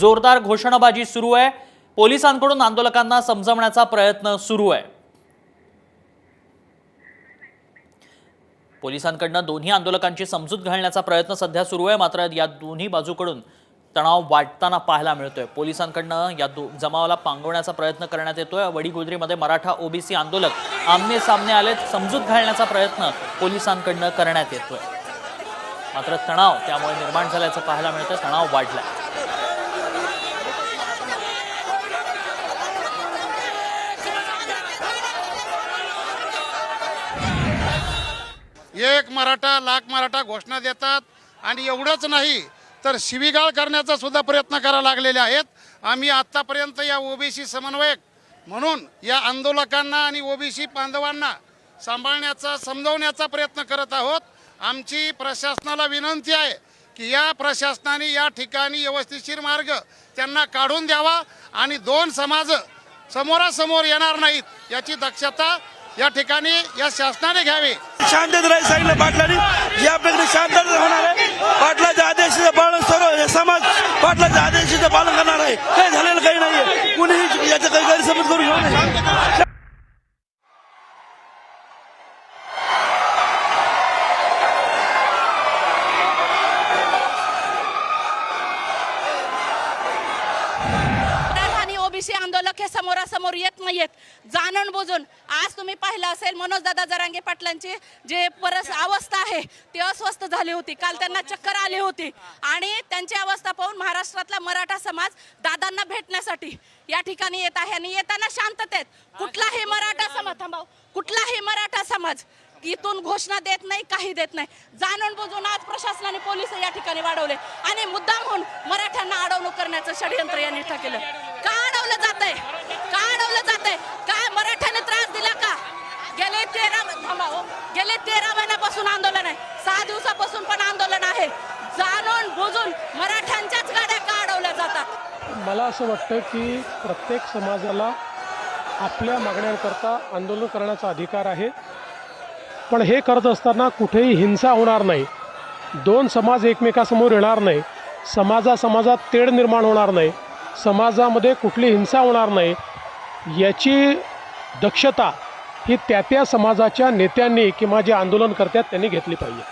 जोरदार घोषणाबाजी सुरू आहे. पोलिसांकडून आंदोलकांना समजवण्याचा प्रयत्न सुरू आहे. पोलिसांकडनं दोन्ही आंदोलकांची समजूत घालण्याचा प्रयत्न सध्या सुरू आहे. मात्र या दोन्ही बाजूकडून तणाव वाढताना पाहायला मिळतोय. पोलिसांकडनं या दो जमावाला पांगवण्याचा प्रयत्न करण्यात येतोय. वडीगुजरीमध्ये मराठा ओबीसी आंदोलक आमने सामने आलेत. समजूत घालण्याचा प्रयत्न पोलिसांकडनं करण्यात येतोय. मात्र तणाव त्यामुळे निर्माण झाल्याचं पाहायला मिळतं तणाव वाढलाय. एक मराठा लाख मराठा घोषणा देतात. आणि एवढंच नाही तर शिवीगाळ करण्याचा सुद्धा प्रयत्न करायला लागलेले आहेत. आम्ही आत्तापर्यंत या ओबीसी समन्वयक म्हणून या आंदोलकांना आणि ओबीसी बांधवांना सांभाळण्याचा समजवण्याचा प्रयत्न करत आहोत. आमची प्रशासनाला विनंती आहे की या प्रशासनाने या ठिकाणी व्यवस्थितशीर मार्ग त्यांना काढून द्यावा आणि दोन समाज समोरासमोर येणार नाहीत याची दक्षता या ठिकाणी या शासनाने घ्यावे. शांततेत राहील सांगितलं पाटलांनी यापैकी शांतता होणार आहे पाटलाच्या आदेशाचं पालन सर्व हे समाज पाटलाच्या आदेशाचं पालन करणार आहे काही झालेलं काही नाहीये कुणीही याचा काही गैरसमज करू घेऊ नये ओबीसी आंदोलक हे समोरासमोर येत नाहीयेत जाणून बुजून. आज तुम्ही पाहिलं असेल मनोजदादा जरांगे पाटलांची जे परस अवस्था आहे ती अस्वस्थ झाली होती. काल त्यांना चक्कर आली होती. आणि त्यांची अवस्था पाहून महाराष्ट्रातला मराठा समाज दादांना भेटण्यासाठी या ठिकाणी येत आहे आणि येताना शांततेत. कुठलाही मराठा समाज थांबाव. कुठलाही मराठा समाज इथून घोषणा देत नाही काही देत नाही. जाणून बुजून आज प्रशासनाने पोलीस या ठिकाणी वाढवले. आणि मुद्दाम होऊन मराठ्यांना अडवणूक करण्याचं षडयंत्र यांनी केलं का अडवलं जात आहे का अडवलं जात आहे काय मराठ्याने त्रास दिला का? गेले तेरा थांबा हो. गेले तेरा महिन्यापासून आंदोलन आहे. सहा दिवसापासून पण आंदोलन आहे. जाणून बुजून मराठ्यांच्याच गाड्या का अडवल्या जातात. मला असं वाटतं की प्रत्येक समाजाला आपल्या मागण्यांकरता आंदोलन करण्याचा अधिकार आहे. पण हे करत असताना कुठेही हिंसा होणार नाही. दोन समाज एकमेकासमोर येणार नाही. समाजा समाजात तेढ निर्माण होणार नाही. समाजामध्ये कुठली हिंसा होणार नाही याची दक्षता ही त्या त्या समाजाच्या नेत्यांनी किंवा जे आंदोलन करतात त्यांनी घेतली पाहिजे.